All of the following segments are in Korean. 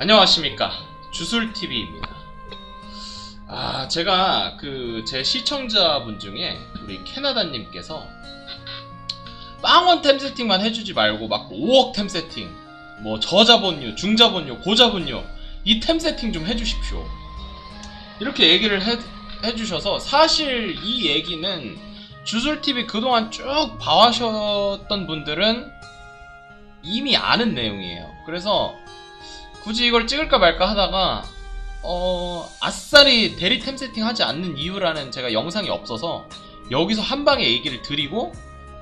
안녕하십니까. 주술TV입니다. 아 제가 그 제 시청자분 중에 우리 캐나다님께서 빵원 템 세팅만 해주지 말고 막 5억 템 세팅 뭐 저자본료 중자본료 고자본료 이 템 세팅 좀 해주십시오. 이렇게 얘기를 해, 해주셔서 사실 이 얘기는 주술TV 그동안 쭉 봐와셨던 분들은 이미 아는 내용이에요. 그래서 굳이 이걸 찍을까 말까 하다가 어 아싸리 대리 템 세팅 하지 않는 이유라는 제가 영상이 없어서 여기서 한 방에 얘기를 드리고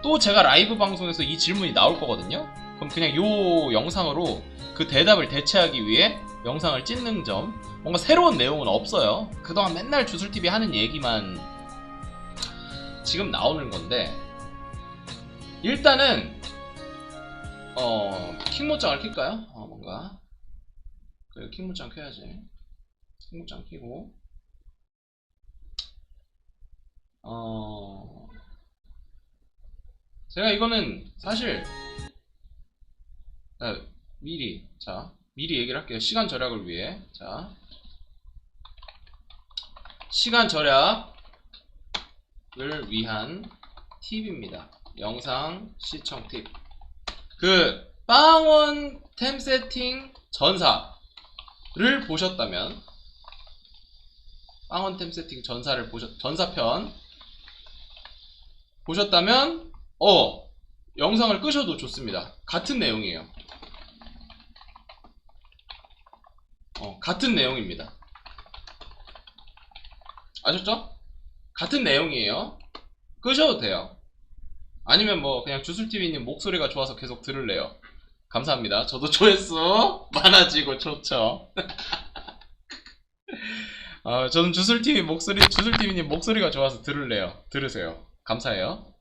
또 제가 라이브 방송에서 이 질문이 나올 거거든요. 그럼 그냥 요 영상으로 그 대답을 대체하기 위해 영상을 찍는 점 뭔가 새로운 내용은 없어요. 그동안 맨날 주술TV 하는 얘기만 지금 나오는 건데 일단은 어 킹모장을 킬까요? 어 뭔가 그래 킹모장 켜야지. 킹모장 켜고. 어. 제가 이거는 사실 아, 미리 자 미리 얘기를 할게요. 시간 절약을 위해. 자. 시간 절약을 위한 팁입니다. 영상 시청 팁. 그 빵원 템 세팅 전사 를 보셨다면 빵원 템 세팅 전사를 보셨 전사편 보셨다면 어 영상을 끄셔도 좋습니다. 같은 내용이에요. 어 같은 내용입니다. 아셨죠? 같은 내용이에요. 끄셔도 돼요. 아니면 뭐 그냥 주술TV님 목소리가 좋아서 계속 들을래요. 감사합니다. 저도 조회수 많아지고 좋죠. 어, 저는 주술TV 목소리, 주술TV님 목소리가 좋아서 들을래요. 들으세요. 감사해요.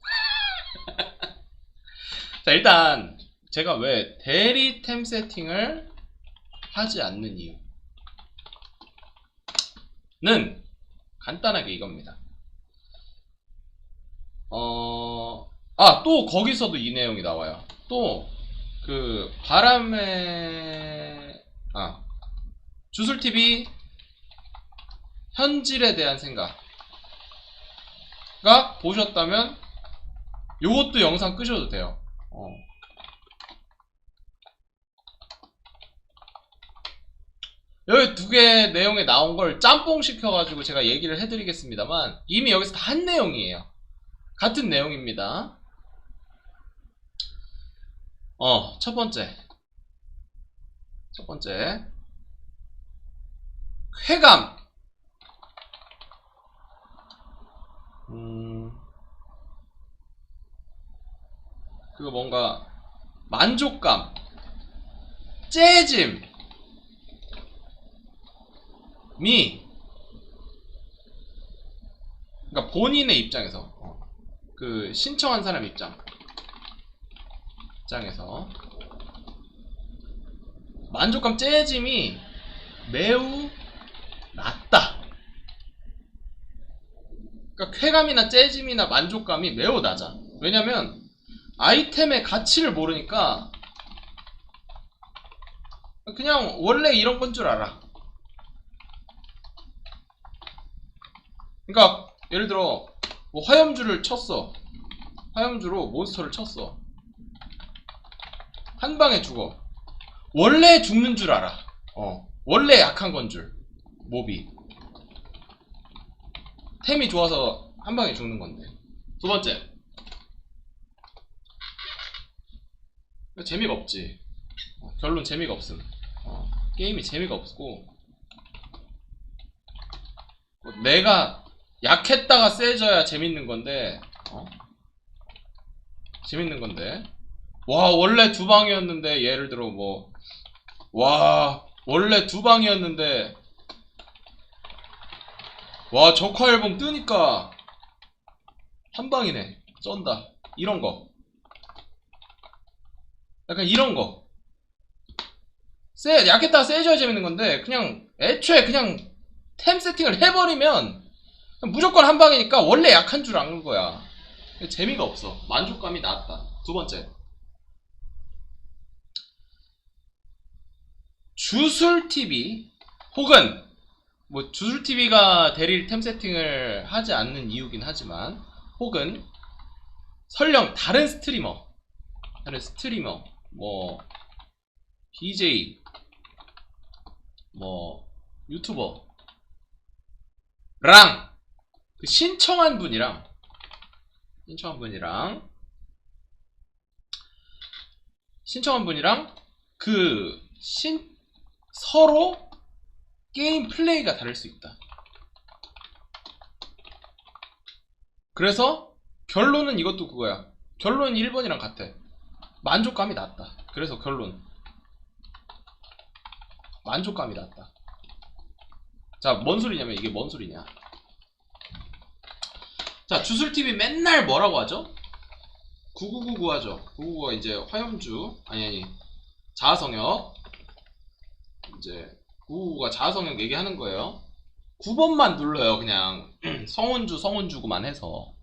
자, 일단, 제가 왜 대리 템 세팅을 하지 않는 이유. 는 간단하게 이겁니다. 어, 아, 또 거기서도 이 내용이 나와요. 또, 그, 바람의, 아, 주술TV 현질에 대한 생각. 가 보셨다면, 요것도 영상 끄셔도 돼요. 어. 여기 두 개 내용에 나온 걸 짬뽕 시켜가지고 제가 얘기를 해드리겠습니다만, 이미 여기서 다 한 내용이에요. 같은 내용입니다. 어, 첫 번째. 첫 번째. 쾌감. 음, 그거 뭔가, 만족감. 재짐. 미. 그러니까 본인의 입장에서. 어. 그 신청한 사람 입장 입장에서 만족감 재짐이 매우 낮다. 그러니까 쾌감이나 재짐이나 만족감이 매우 낮아. 왜냐면 아이템의 가치를 모르니까 그냥 원래 이런 건 줄 알아. 그러니까 예를 들어 뭐 화염주를 쳤어. 화염주로 몬스터를 쳤어. 한 방에 죽어. 원래 죽는 줄 알아. 어. 원래 약한 건 줄. 몹이. 템이 좋아서 한 방에 죽는 건데. 두 번째. 재미가 없지. 어, 결론 재미가 없음. 어, 게임이 재미가 없고. 뭐 내가 약했다가 세져야 재밌는 건데, 어? 재밌는 건데. 와, 원래 두 방이었는데, 예를 들어 뭐, 와, 원래 두 방이었는데, 와, 적화 앨범 뜨니까, 한 방이네. 쩐다. 이런 거. 약간 이런 거. 세, 약했다가 세져야 재밌는 건데, 그냥, 애초에 그냥, 템 세팅을 해버리면, 무조건 한 방이니까 원래 약한 줄 아는 거야. 재미가 없어. 만족감이 낮다. 두 번째. 주술 TV 혹은 뭐 주술 TV가 대릴 템 세팅을 하지 않는 이유긴 하지만 혹은 설령 다른 스트리머 다른 스트리머 뭐 BJ 뭐 유튜버랑 그 신청한 분이랑 신청한 분이랑 신청한 분이랑 그 신 서로 게임 플레이가 다를 수 있다. 그래서 결론은 이것도 그거야. 결론은 1번이랑 같아. 만족감이 낮다. 그래서 결론. 만족감이 낮다. 자, 뭔 소리냐면 이게 뭔 소리냐. 자, 주술TV 맨날 뭐라고 하죠? 9999 하죠. 9999가 이제 화염주, 아니, 아니, 자아성역. 이제 999가 자아성역 얘기하는 거예요. 9번만 눌러요, 그냥. 성운주, 성운주구만 해서.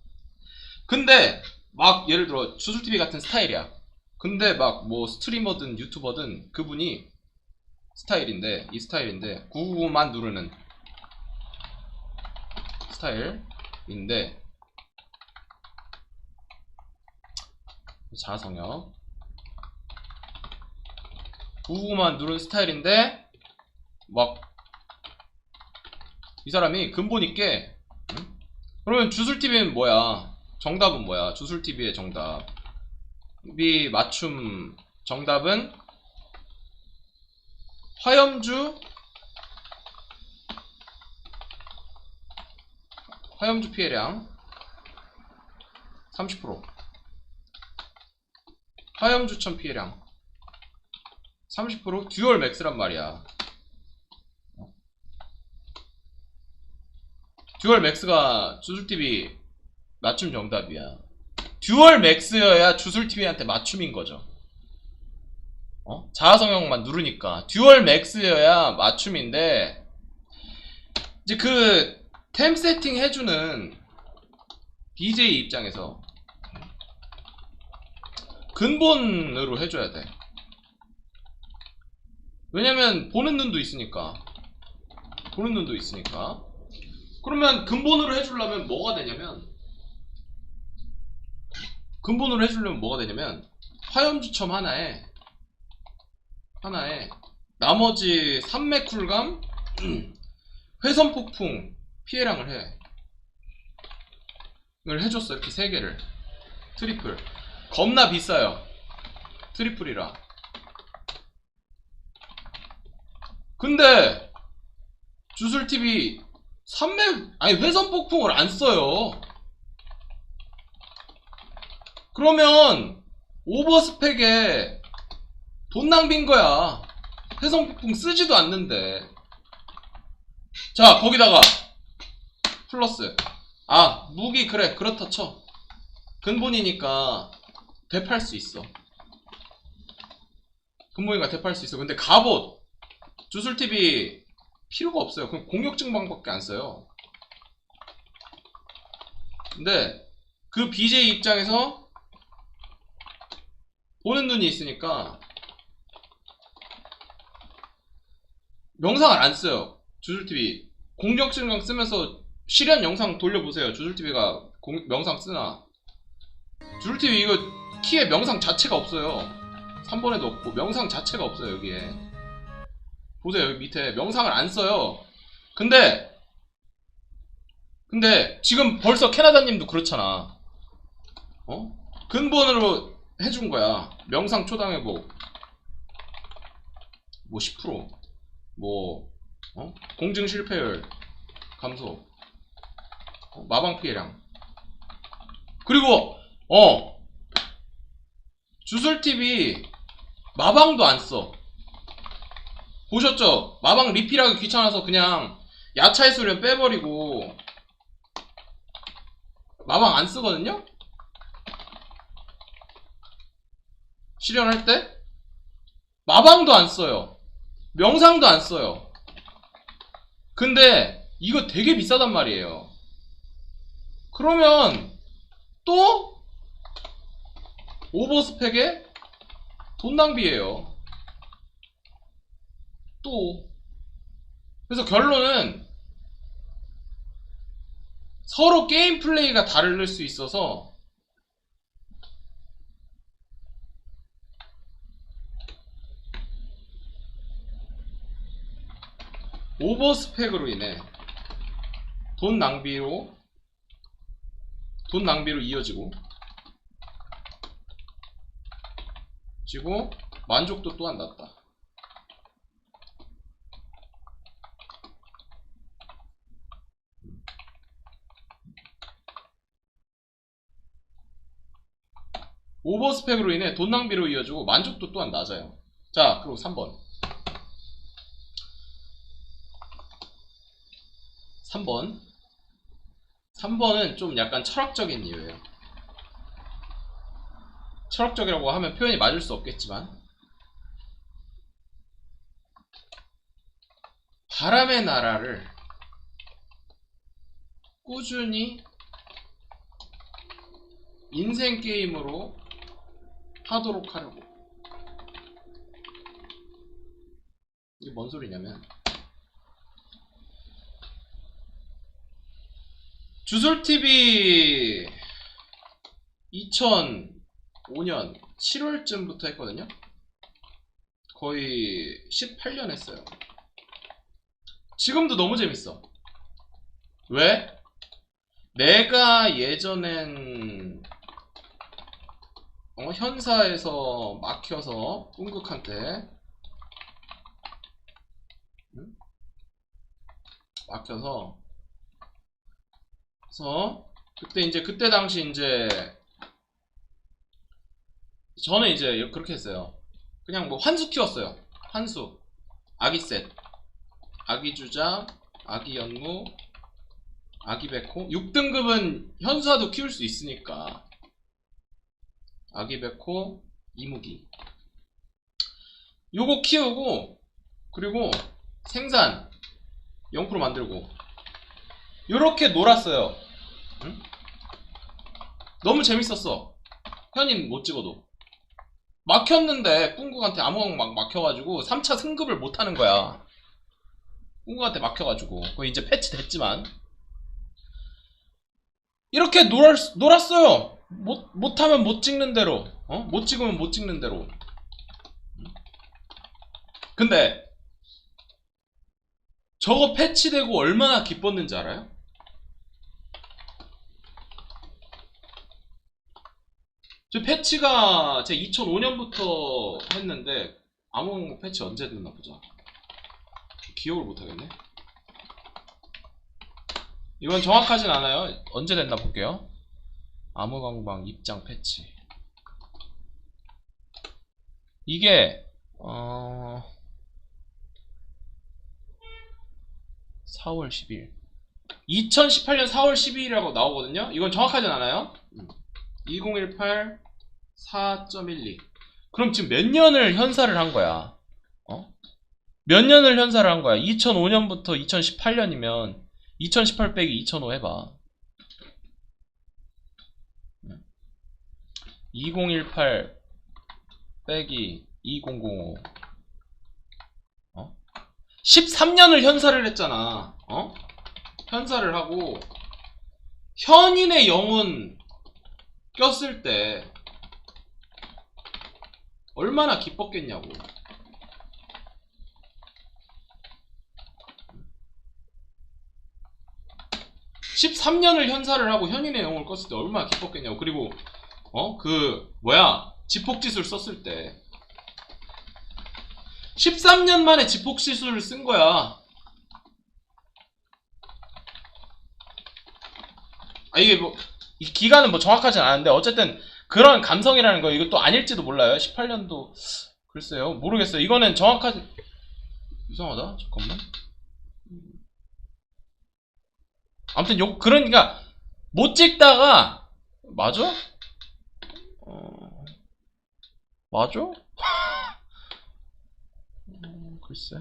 근데, 막, 예를 들어, 주술TV 같은 스타일이야. 근데 막, 뭐, 스트리머든 유튜버든 그분이 스타일인데, 이 스타일인데, 999만 누르는 스타일인데, 자아성역. 999만 누른 스타일인데, 막, 이 사람이 근본 있게, 응? 그러면 주술TV는 뭐야? 정답은 뭐야? 주술TV의 정답. 이 맞춤 정답은 화염주 화염주 피해량 30% 화염주천 피해량 30% 듀얼 맥스란 말이야 듀얼 맥스가 주술TV 맞춤 정답이야. 듀얼 맥스여야 주술TV한테 맞춤인 거죠. 어? 자아성형만 누르니까. 듀얼 맥스여야 맞춤인데, 이제 그, 템 세팅 해주는 BJ 입장에서, 근본으로 해줘야 돼. 왜냐면, 보는 눈도 있으니까. 보는 눈도 있으니까. 그러면 근본으로 해주려면 뭐가 되냐면 근본으로 해주려면 뭐가 되냐면 화염주첨 하나에 하나에 나머지 산맥 쿨감 회선 폭풍 피해량을 해. 을 해줬어 이렇게 세 개를. 트리플. 겁나 비싸요. 트리플이라. 근데 주술TV 산맥 아니 회선 폭풍을 안 써요. 그러면 오버스펙에 돈 낭비인 거야. 회선 폭풍 쓰지도 않는데. 자 거기다가 플러스 아 무기 그래 그렇다 쳐. 근본이니까 대팔 수 있어. 근본이니까 대팔 수 있어. 근데 갑옷 주술TV 필요가 없어요. 그럼 공격증방밖에 안 써요. 근데 그 BJ 입장에서 보는 눈이 있으니까 영상을 안 써요. 주술TV 공격증강 쓰면서 실현 영상 돌려보세요. 주술TV가 명상 쓰나 주술TV 이거 키에 명상 자체가 없어요. 3번에도 없고 명상 자체가 없어요 여기에 보세요. 여기 밑에 명상을 안 써요. 근데 근데 지금 벌써 캐나다님도 그렇잖아. 어? 근본으로 해준 거야. 명상 초당 회복 뭐 10%뭐 어? 공증 실패율 감소. 어? 마방 피해량. 그리고 어! 주술TV 마방도 안 써 보셨죠? 마방 리필하기 귀찮아서 그냥 야차의 수련 빼버리고 마방 안 쓰거든요? 실현할 때? 마방도 안 써요. 명상도 안 써요. 근데 이거 되게 비싸단 말이에요. 그러면 또 오버스펙에 돈 낭비예요. 또 그래서 결론은 서로 게임 플레이가 다를 수 있어서 오버스펙으로 인해 돈 낭비로 돈 낭비로 이어지고 지고 만족도 또한 낮다. 오버스펙으로 인해 돈 낭비로 이어지고 만족도 또한 낮아요. 자, 그리고 3번. 3번. 3번은 좀 약간 철학적인 이유예요. 철학적이라고 하면 표현이 맞을 수 없겠지만 바람의 나라를 꾸준히 인생 게임으로 하도록 하려고 이게 뭔 소리냐면 주술TV 2005년 7월쯤부터 했거든요. 거의 18년 했어요. 지금도 너무 재밌어. 왜? 내가 예전엔 어, 현사에서 막혀서 뿡극한테 응? 막혀서 그래서 그때 이제 그때 당시 이제 저는 이제 그렇게 했어요. 그냥 뭐 환수 키웠어요. 환수 아기셋 아기 주자 아기 연무 아기 백호 6등급은 현수화도 키울 수 있으니까 아기 백호 이무기. 요거 키우고 그리고 생산 0% 만들고. 요렇게 놀았어요. 응? 너무 재밌었어. 현인 못 찍어도. 막혔는데 뿡국한테 아무거나 막 막혀가지고 3차 승급을 못하는 거야. 뿡국한테 막혀가지고. 그거 이제 패치 됐지만. 이렇게 놀, 놀았어요 못, 못하면 못 찍는 대로 어? 못 찍으면 못 찍는 대로. 근데 저거 패치되고 얼마나 기뻤는지 알아요? 저 패치가 제 2005년부터 했는데 아무 패치 언제 됐나 보자. 기억을 못하겠네. 이건 정확하진 않아요. 언제 됐나 볼게요 암호방방 입장 패치. 이게 어... 4월 10일. 2018년 4월 12일이라고 나오거든요? 이건 정확하진 않아요? 2018 4.12 그럼 지금 몇 년을 현사를 한 거야? 어? 몇 년을 현사를 한 거야? 2005년부터 2018년이면 2018 빼기 2005 해봐 2018 빼기 2005 어? 13년을 현사를 했잖아 어? 현사를 하고 현인의 영혼 꼈을 때 얼마나 기뻤겠냐고 13년을 현사를 하고 현인의 영혼을 껐을 때 얼마나 기뻤겠냐고 그리고 어? 그 뭐야? 지폭지술 썼을 때. 13년 만에 지폭지술을 쓴 거야. 아 이게 뭐 이 기간은 뭐 정확하진 않은데 어쨌든 그런 감성이라는 거 이거 또 아닐지도 몰라요. 18년도 글쎄요. 모르겠어요. 이거는 정확하지 이상하다. 잠깐만. 아무튼 요 그러니까 못 찍다가 맞아? 어... 맞아? 음, 글쎄.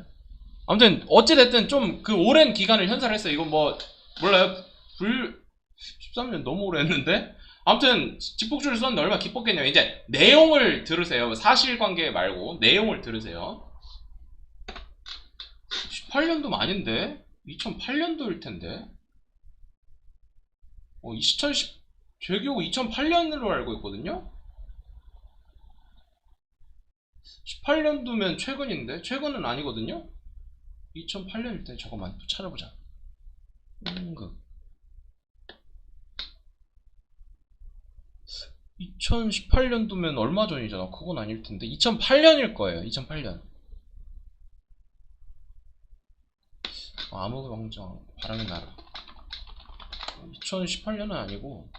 아무튼 어찌됐든 좀 그 오랜 기간을 현사를 했어요. 이건 뭐 몰라요. 불 13년 너무 오래 했는데. 아무튼 집복주를 썼는데 얼마나 기뻤겠냐면 이제 내용을 들으세요. 사실관계 말고 내용을 들으세요. 2018년도 아닌데? 2008년도일 텐데? 어, 2010, 제 기억 2008년으로 알고 있거든요? 18년도면 최근인데? 최근은 아니거든요? 2008년일 때 잠깐만 또 찾아보자. 홍극. 2018년도면 얼마 전이잖아. 그건 아닐 텐데. 2008년일 거예요. 2008년. 암흑의 왕정, 바람의 나라. 2018년은 아니고,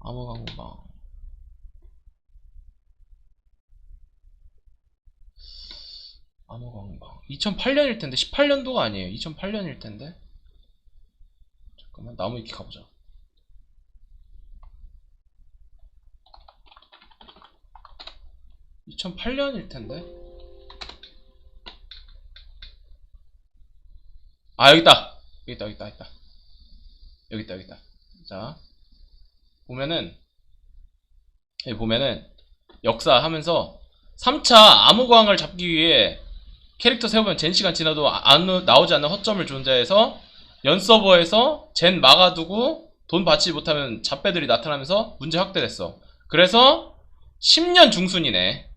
암흑왕방. 암흑왕방. 2008년일 텐데, 18년도가 아니에요. 2008년일 텐데. 잠깐만, 나무 위키 가보자. (2008년일) 텐데 아 여기 있다 여기 있다 여기 있다 여기 있다 여기 있다 여기 있다 자 보면은 여기 보면은 역사 하면서 3차 암흑왕을 잡기 위해 캐릭터 세우면 젠 시간 지나도 안 나오지 않는 허점을 존재해서 연 서버에서 젠 막아두고 돈 받지 못하면 잡배들이 나타나면서 문제 확대됐어. 그래서 10년 중순이네.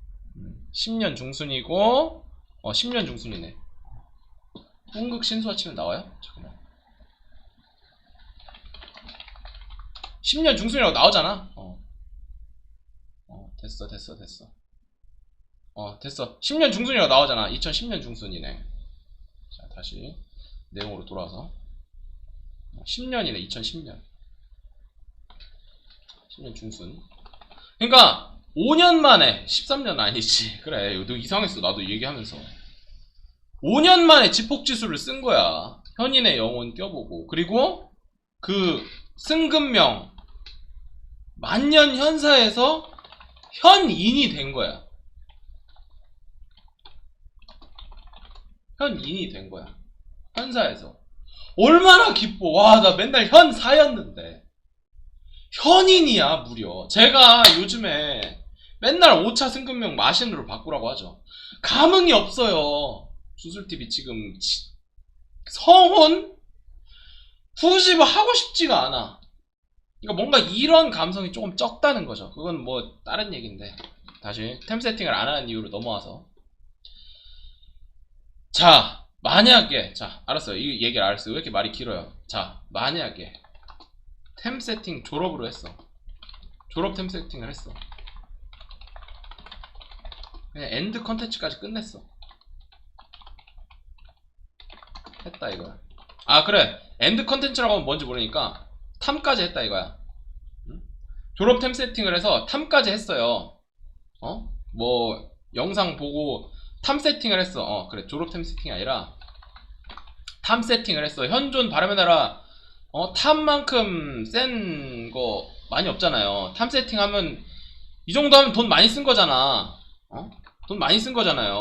10년 중순이고 어 10년 중순이네. 홍극 신수화 치면 나와요? 잠깐만. 10년 중순이라고 나오잖아. 어. 어 됐어 됐어 됐어 어 됐어. 10년 중순이라고 나오잖아. 2010년 중순이네. 자 다시 내용으로 돌아와서. 10년이네 2010년. 10년 중순. 그러니까 5년 만에 13년 아니지. 그래 너 이상했어 나도 얘기하면서. 5년 만에 지폭지수를 쓴 거야. 현인의 영혼 껴보고. 그리고 그 승금명 만년 현사에서 현인이 된 거야 현인이 된 거야. 현사에서. 얼마나 기뻐. 와 나 맨날 현사였는데. 현인이야 무려. 제가 요즘에 맨날 5차 승금명 마신으로 바꾸라고 하죠. 감흥이 없어요. 주술TV 지금 지- 성혼? 후집을 하고 싶지가 않아. 그러니까 뭔가 이런 감성이 조금 적다는 거죠. 그건 뭐 다른 얘기인데. 다시 템 세팅을 안 하는 이유로 넘어와서 자 만약에 자 알았어요. 이 얘기를 알았어요. 왜 이렇게 말이 길어요? 자 만약에 템 세팅 졸업으로 했어. 졸업 템 세팅을 했어. 그냥 엔드 컨텐츠까지 끝냈어. 했다 이거야. 아 그래. 엔드 컨텐츠라고 하면 뭔지 모르니까 탐까지 했다 이거야. 응? 졸업 템 세팅을 해서 탐까지 했어요. 어? 뭐 영상 보고 탐 세팅을 했어. 어 그래. 졸업 템 세팅이 아니라 탐 세팅을 했어. 현존 바람의 나라 어 탐만큼 센 거 많이 없잖아요. 탐 세팅하면 이 정도 하면 돈 많이 쓴 거잖아. 어? 돈 많이 쓴 거잖아요.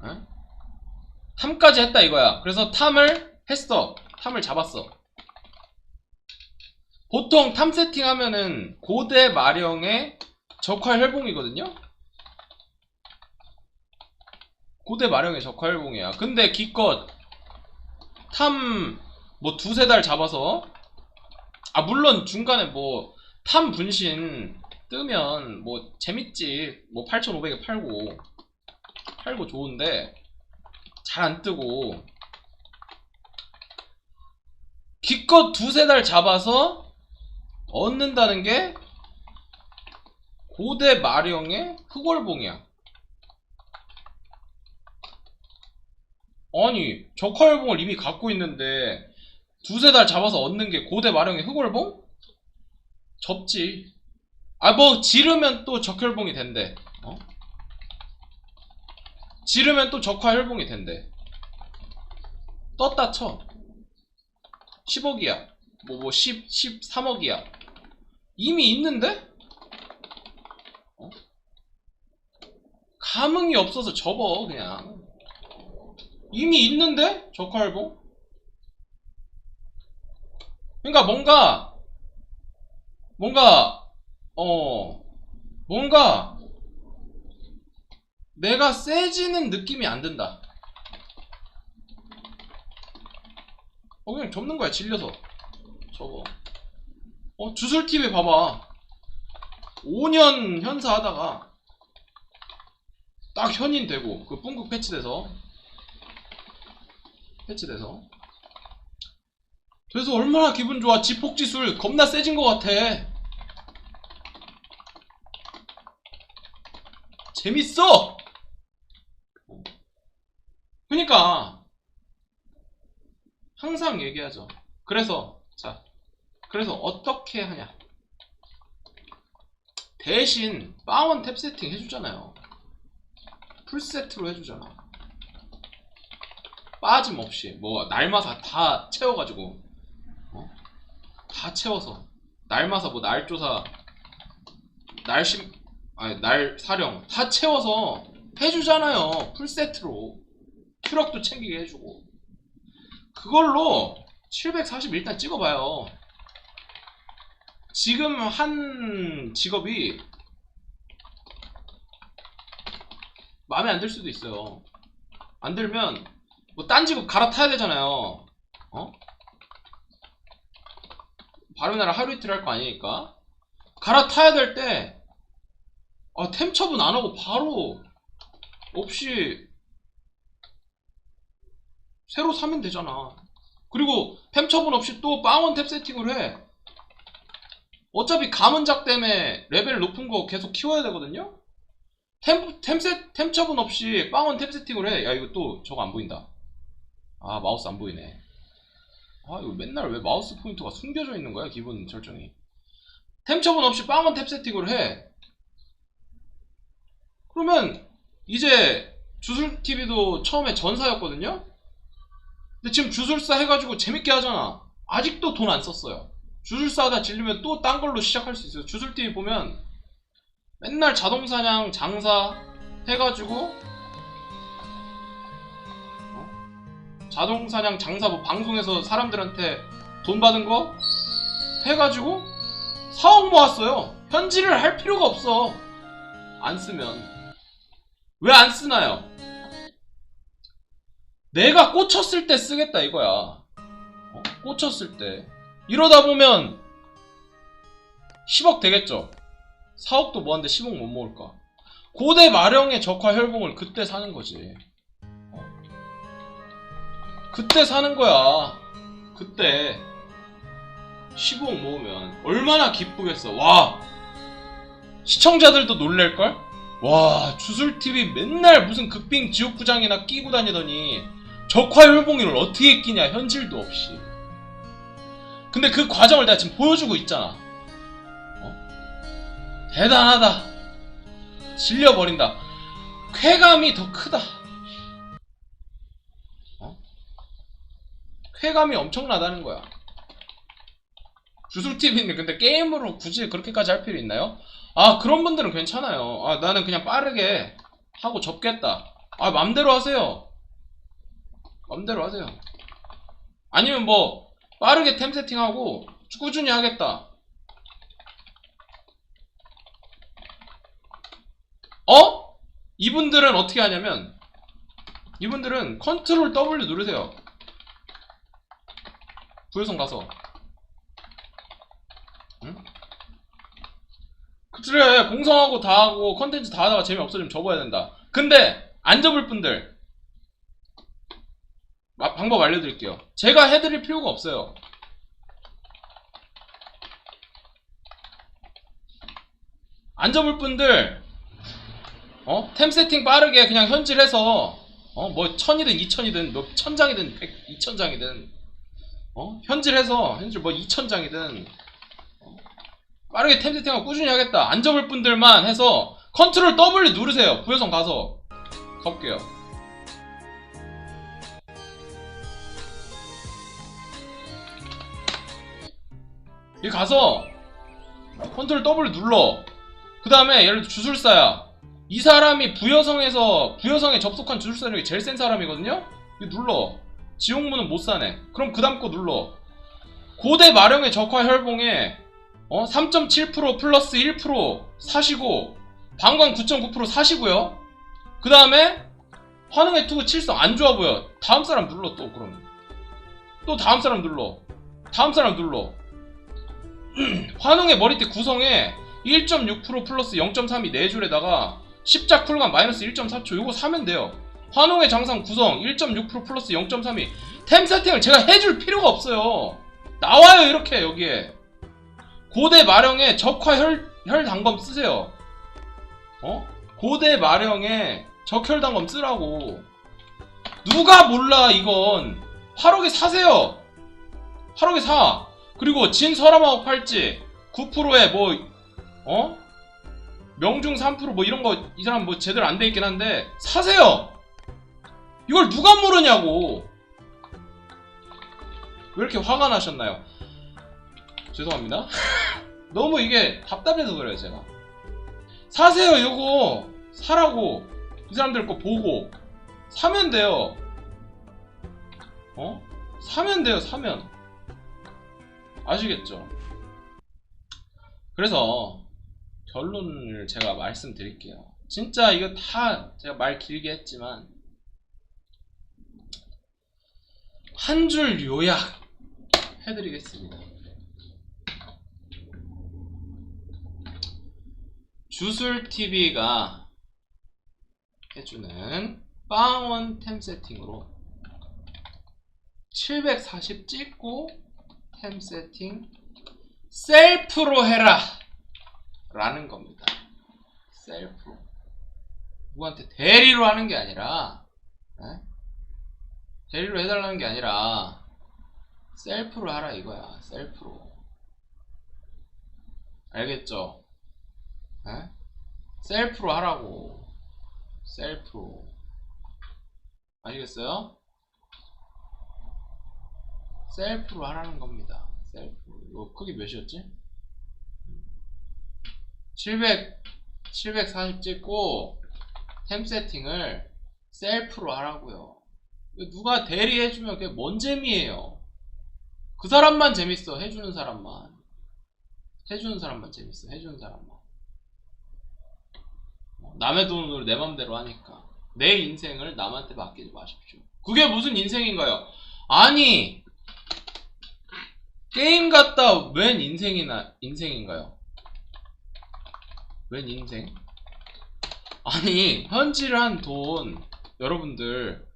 어? 탐까지 했다 이거야. 그래서 탐을 했어. 탐을 잡았어. 보통 탐 세팅하면은 고대 마령의 적화 혈봉이거든요? 고대 마령의 적화 혈봉이야. 근데 기껏 탐 뭐 두세 달 잡아서 아 물론 중간에 뭐 탐 분신 뜨면 뭐 재밌지. 뭐 8,500에 팔고 팔고 좋은데 잘 안 뜨고. 기껏 두세 달 잡아서 얻는다는 게 고대 마령의 흑월봉이야. 아니 적화열봉을 이미 갖고 있는데 두세 달 잡아서 얻는 게 고대 마령의 흑월봉? 접지. 아 뭐 지르면 또 적혈봉이 된대. 어? 지르면 또 적화혈봉이 된대. 떴다 쳐. 10억이야. 뭐 뭐 10, 13억이야. 이미 있는데? 어? 감흥이 없어서 접어 그냥 이미 있는데? 적화혈봉? 그러니까 뭔가 뭔가 어 뭔가 내가 세지는 느낌이 안 든다. 어 그냥 접는 거야 질려서 접어. 어 주술 TV 봐봐. 5년 현사 하다가 딱 현인 되고 그 뿡국 패치돼서. 패치돼서. 그래서 얼마나 기분 좋아. 지폭지술 겁나 세진 것 같아. 재밌어! 그니까 항상 얘기하죠. 그래서 자 그래서 어떻게 하냐. 대신 빵원 탭 세팅 해주잖아요 풀세트로 해주잖아. 빠짐없이. 뭐 날마다 다 채워가지고. 어? 다 채워서. 날마다 뭐 날조사 날심 아니 날 사령. 다 채워서 해주잖아요. 풀세트로. 트럭도 챙기게 해주고. 그걸로 740 일단 찍어봐요. 지금 한 직업이 마음에 안 들 수도 있어요 안 들면 뭐딴 직업 갈아타야 되잖아요. 어? 바로 나라 하루 이틀 할 거 아니니까. 갈아타야 될 때, 아, 템 처분 안 하고 바로 없이 새로 사면 되잖아. 그리고 템 처분 없이 또 빵원 탭 세팅을 해. 어차피 감은작 때문에 레벨 높은 거 계속 키워야 되거든요? 템, 템세, 템 처분 없이 빵원 탭 세팅을 해. 야, 이거 또 저거 안 보인다. 아 마우스 안 보이네. 아 이거 맨날 왜 마우스 포인터가 숨겨져 있는 거야 기본 설정이? 템 처분 없이 빵원 탭 세팅을 해. 그러면 이제 주술TV도 처음에 전사였거든요? 근데 지금 주술사 해가지고 재밌게 하잖아. 아직도 돈 안 썼어요. 주술사 하다 질리면 또 딴 걸로 시작할 수 있어요. 주술TV 보면 맨날 자동사냥 장사 해가지고 자동사냥 장사 뭐 방송에서 사람들한테 돈 받은 거 해가지고 4억 모았어요. 현질을 할 필요가 없어. 안 쓰면. 왜 안 쓰나요? 내가 꽂혔을 때 쓰겠다 이거야. 어? 꽂혔을 때. 이러다 보면 10억 되겠죠? 4억도 뭐한데 10억 못 모을까? 고대 마령의 적화 혈봉을 그때 사는 거지. 그때 사는 거야. 그때 15억 모으면 얼마나 기쁘겠어. 와 시청자들도 놀랄걸? 와 주술TV 맨날 무슨 극빙 지옥부장이나 끼고 다니더니 적화 혈봉이를 어떻게 끼냐 현질도 없이. 근데 그 과정을 내가 지금 보여주고 있잖아. 어? 대단하다. 질려버린다. 쾌감이 더 크다. 쾌감이 엄청나다는 거야. 주술TV는 근데 게임으로 굳이 그렇게까지 할 필요 있나요? 아, 그런 분들은 괜찮아요. 아, 나는 그냥 빠르게 하고 접겠다. 아, 맘대로 하세요. 맘대로 하세요. 아니면 뭐, 빠르게 템 세팅하고 꾸준히 하겠다. 어? 이분들은 어떻게 하냐면, 이분들은 컨트롤 W 누르세요. 부여성 가서 응? 그래 공성하고 다 하고 컨텐츠 다 하다가 재미없어지면 접어야 된다 근데 안 접을 분들 마- 방법 알려드릴게요 제가 해드릴 필요가 없어요 안 접을 분들 어? 템 세팅 빠르게 그냥 현질해서 어? 뭐 천이든 이천이든 뭐 천장이든 백, 이천장이든 어? 현질해서 현질 뭐 2천장이든 어? 빠르게 템 세팅하고 꾸준히 하겠다 안 접을 분들만 해서 컨트롤 W 누르세요 부여성 가서 가볼게요 여기 가서 컨트롤 W 눌러 그 다음에 예를 들어 주술사야 이 사람이 부여성에서 부여성에 접속한 주술사 중에 제일 센 사람이거든요 이거 눌러 지옥문은 못 사네. 그럼 그 다음 거 눌러. 고대 마령의 적화 혈봉에 어? 3.7% 플러스 1% 사시고 방광 9.9% 사시고요. 그 다음에 환웅의 투구 칠성 안 좋아 보여. 다음 사람 눌러 또 그럼. 또 다음 사람 눌러. 다음 사람 눌러. 환웅의 머리띠 구성에 1.6% 플러스 0.32 4줄에다가 십자 쿨감 마이너스 1.4초 요거 사면 돼요. 환웅의 장상 구성 1.6% 플러스 0.32. 템 세팅을 제가 해줄 필요가 없어요. 나와요 이렇게 여기에. 고대 마령에 적화 혈, 혈 단검 쓰세요. 어? 고대 마령에 적혈 단검 쓰라고. 누가 몰라 이건. 화록에 사세요. 화록에 사. 그리고 진 서람하고 팔찌 9%에 뭐 어? 명중 3%뭐 이런 거 이 사람 뭐 제대로 안 돼 있긴 한데 사세요. 이걸 누가 모르냐고. 왜 이렇게 화가 나셨나요? 죄송합니다. 너무 이게 답답해서 그래요, 제가. 사세요, 이거. 사라고. 이 사람들 거 보고. 사면 돼요. 어? 사면 돼요, 사면. 아시겠죠? 그래서 결론을 제가 말씀드릴게요. 진짜 이거 다 제가 말 길게 했지만 한 줄 요약 해드리겠습니다. 주술TV가 해주는 빵원 템 세팅으로 740 찍고 템 세팅 셀프로 해라 라는 겁니다. 셀프로 누구한테 대리로 하는 게 아니라 에? 대리로 해달라는 게 아니라 셀프로 하라 이거야 셀프로 알겠죠? 에? 셀프로 하라고 셀프로 아시겠어요? 셀프로 하라는 겁니다 셀프 이거 크기 몇이었지? 700 740 찍고 템 세팅을 셀프로 하라고요. 누가 대리해주면 그게 뭔 재미예요? 그 사람만 재밌어 해주는 사람만. 해주는 사람만 재밌어 해주는 사람만. 어, 남의 돈으로 내 맘대로 하니까. 내 인생을 남한테 맡기지 마십시오. 그게 무슨 인생인가요? 아니 게임 같다 웬 인생이나 인생인가요 웬 인생 아니 현질한 돈 여러분들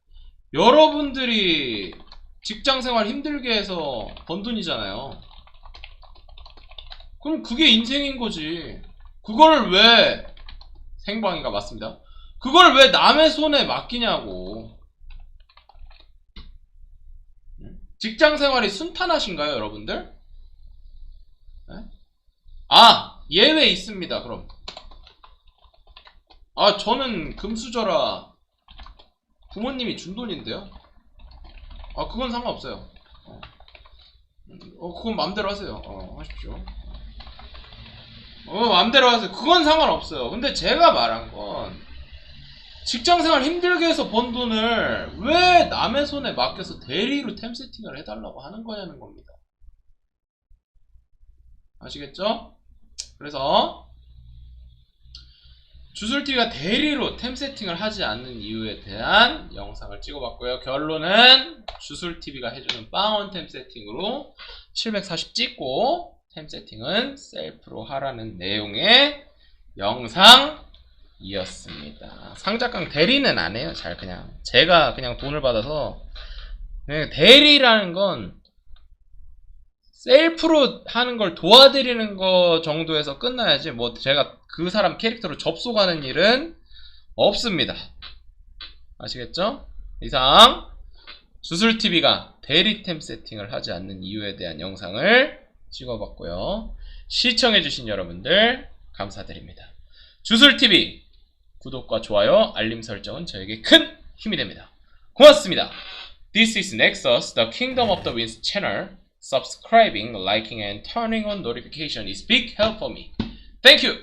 여러분들이 직장 생활 힘들게 해서 번 돈이잖아요. 그럼 그게 인생인 거지. 그거를 왜 생방인가 맞습니다. 그걸 왜 남의 손에 맡기냐고. 응? 직장 생활이 순탄하신가요, 여러분들? 네? 아, 예외 있습니다, 그럼. 아, 저는 금수저라 부모님이 준 돈인데요. 아, 그건 상관없어요. 어, 음, 어, 그건 맘대로 하세요. 어, 하십시오. 어, 맘대로 하세요. 그건 상관없어요. 근데 제가 말한 건 직장 생활 힘들게 해서 번 돈을 왜 남의 손에 맡겨서 대리로 템 세팅을 해달라고 하는 거냐는 겁니다. 아시겠죠? 그래서 주술TV가 대리로 템 세팅을 하지 않는 이유에 대한 영상을 찍어봤고요. 결론은 주술TV가 해주는 빵원 템 세팅으로 740 찍고 템 세팅은 셀프로 하라는 내용의 영상이었습니다. 상작강 대리는 안 해요. 잘 그냥 제가 그냥 돈을 받아서 대리라는 건 셀프로 하는 걸 도와드리는 거 정도에서 끝나야지 뭐 제가 그 사람 캐릭터로 접속하는 일은 없습니다. 아시겠죠? 이상 주술TV가 대리템 세팅을 하지 않는 이유에 대한 영상을 찍어봤고요. 시청해주신 여러분들 감사드립니다. 주술TV 구독과 좋아요, 알림 설정은 저에게 큰 힘이 됩니다. 고맙습니다. This is Nexus, the Kingdom of the Winds channel. Subscribing, liking, and turning on notification is big help for me. Thank you!